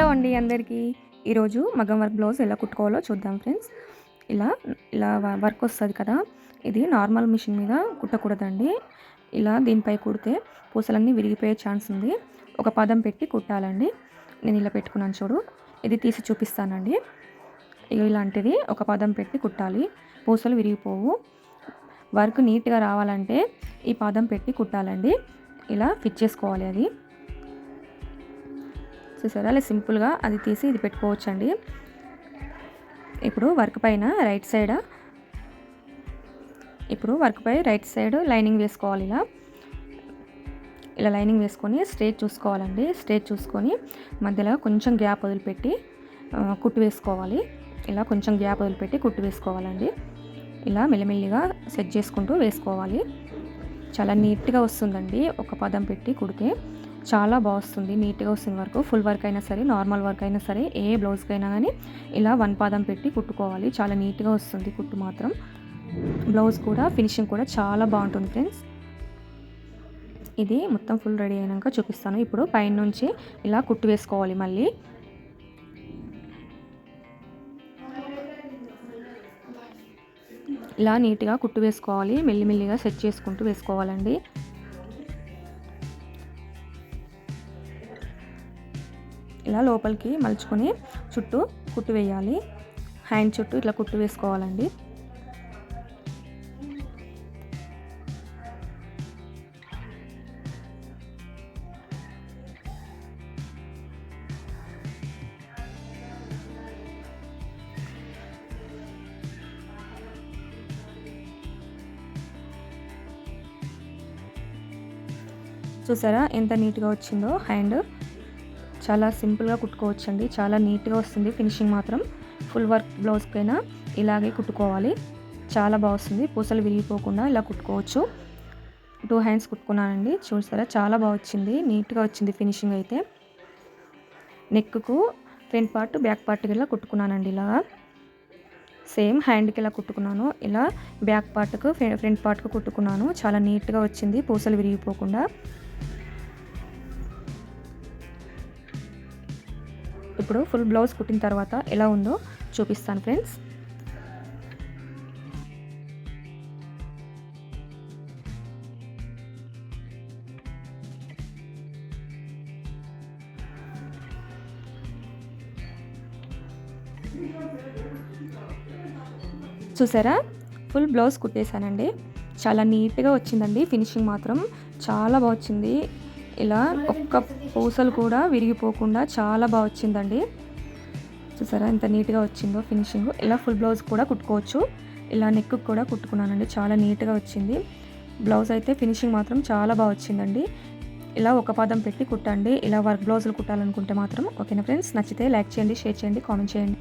Hello అండి అందరికీ. ఈరోజు మగం వర్క్ బ్లౌజ్ ఎలా కుట్టుకోవాలో చూద్దాం ఫ్రెండ్స్. ఇలా ఇలా వ- వర్క్ వస్తుంది కదా. ఇది నార్మల్ మిషన్ మీద కుట్టకూడదండి. ఇలా దీనిపై కుడితే పూసలన్నీ విరిగిపోయే ఛాన్స్ ఉంది. ఒక పదం పెట్టి కుట్టాలండి. నేను ఇలా పెట్టుకున్నాను చూడు. ఇది తీసి చూపిస్తానండి. ఇలాంటిది ఒక పదం పెట్టి కుట్టాలి. పూసలు విరిగిపోవు. వర్క్ నీట్గా రావాలంటే ఈ పాదం పెట్టి కుట్టాలండి. ఇలా ఫిట్ చేసుకోవాలి అది. చూసారా? అలా సింపుల్గా అది తీసి ఇది పెట్టుకోవచ్చండి. ఇప్పుడు వర్క్ పైన రైట్ సైడ్ ఇప్పుడు వర్క్ పై రైట్ సైడ్ లైనింగ్ వేసుకోవాలి ఇలా. ఇలా లైనింగ్ వేసుకొని స్ట్రేట్ చూసుకోవాలండి. స్ట్రేట్ చూసుకొని మధ్యలో కొంచెం గ్యాప్ వదిలిపెట్టి కుట్టు వేసుకోవాలి. ఇలా కొంచెం గ్యాప్ వదిలిపెట్టి కుట్టు వేసుకోవాలండి. ఇలా మెల్లిమెల్లిగా సెట్ చేసుకుంటూ వేసుకోవాలి. చాలా నీట్గా వస్తుందండి ఒక పదం పెట్టి కుడితే. చాలా బాగుస్తుంది నీట్గా వస్తుంది వర్క్. ఫుల్ వర్క్ అయినా సరే నార్మల్ వర్క్ అయినా సరే ఏ బ్లౌజ్కి అయినా కానీ ఇలా వన్ పాదం పెట్టి కుట్టుకోవాలి. చాలా నీట్గా వస్తుంది కుట్టు మాత్రం. బ్లౌజ్ కూడా ఫినిషింగ్ కూడా చాలా బాగుంటుంది ఫ్రెండ్స్ ఇది మొత్తం ఫుల్ రెడీ అయినాక చూపిస్తాను. ఇప్పుడు పైన నుంచి ఇలా కుట్టు వేసుకోవాలి మళ్ళీ. ఇలా నీట్గా కుట్టు వేసుకోవాలి. మెల్లిమెల్లిగా సెట్ చేసుకుంటూ వేసుకోవాలండి. ఇలా లోపలికి మలుచుకొని చుట్టూ కుట్టు వేయాలి. హ్యాండ్ చుట్టూ ఇట్లా కుట్టు వేసుకోవాలండి. చూసారా ఎంత నీట్గా వచ్చిందో హ్యాండ్. చాలా సింపుల్గా కుట్టుకోవచ్చండి. చాలా నీట్గా వస్తుంది ఫినిషింగ్ మాత్రం. ఫుల్ వర్క్ బ్లౌజ్ పైన ఇలాగే కుట్టుకోవాలి. చాలా బాగుంది పూసలు విరిగిపోకుండా ఇలా కుట్టుకోవచ్చు. టూ హ్యాండ్స్ కుట్టుకున్నానండి. చూసారా? చాలా బాగా వచ్చింది. నీట్గా వచ్చింది ఫినిషింగ్ అయితే. Neck front part back part ఇలా కుట్టుకున్నానండి ఇలా సేమ్ హ్యాండ్కి ఇలా కుట్టుకున్నాను. ఇలా బ్యాక్ పార్ట్కు ఫ్రంట్ పార్ట్కు కుట్టుకున్నాను. చాలా నీట్గా వచ్చింది. పూసలు విరిగిపోకుండా. ఇప్పుడు ఫుల్ బ్లౌజ్ కుట్టిన తర్వాత ఎలా ఉందో చూపిస్తాను ఫ్రెండ్స్ చూసారా? ఫుల్ బ్లౌజ్ కుట్టేశానండి. చాలా నీట్గా వచ్చిందండి. ఫినిషింగ్ మాత్రం చాలా బాగా వచ్చింది. ఇలా ఒక్క పూసలు కూడా విరిగిపోకుండా చాలా బాగా వచ్చిందండి. చూసారా ఎంత నీట్గా వచ్చిందో ఫినిషింగ్. ఇలా ఫుల్ బ్లౌజ్ కూడా కుట్టుకోవచ్చు. ఇలా నెక్ కూడా కుట్టుకున్నానండి. చాలా నీట్గా వచ్చింది. బ్లౌజ్ అయితే ఫినిషింగ్ మాత్రం చాలా బాగా వచ్చిందండి. ఇలా ఒక పాదం పెట్టి కుట్టండి. ఇలా వర్క్ బ్లౌజులు కుట్టాలనుకుంటే మాత్రం ఓకేనా ఫ్రెండ్స్? నచ్చితే లైక్ చేయండి షేర్ చేయండి కామెంట్ చేయండి.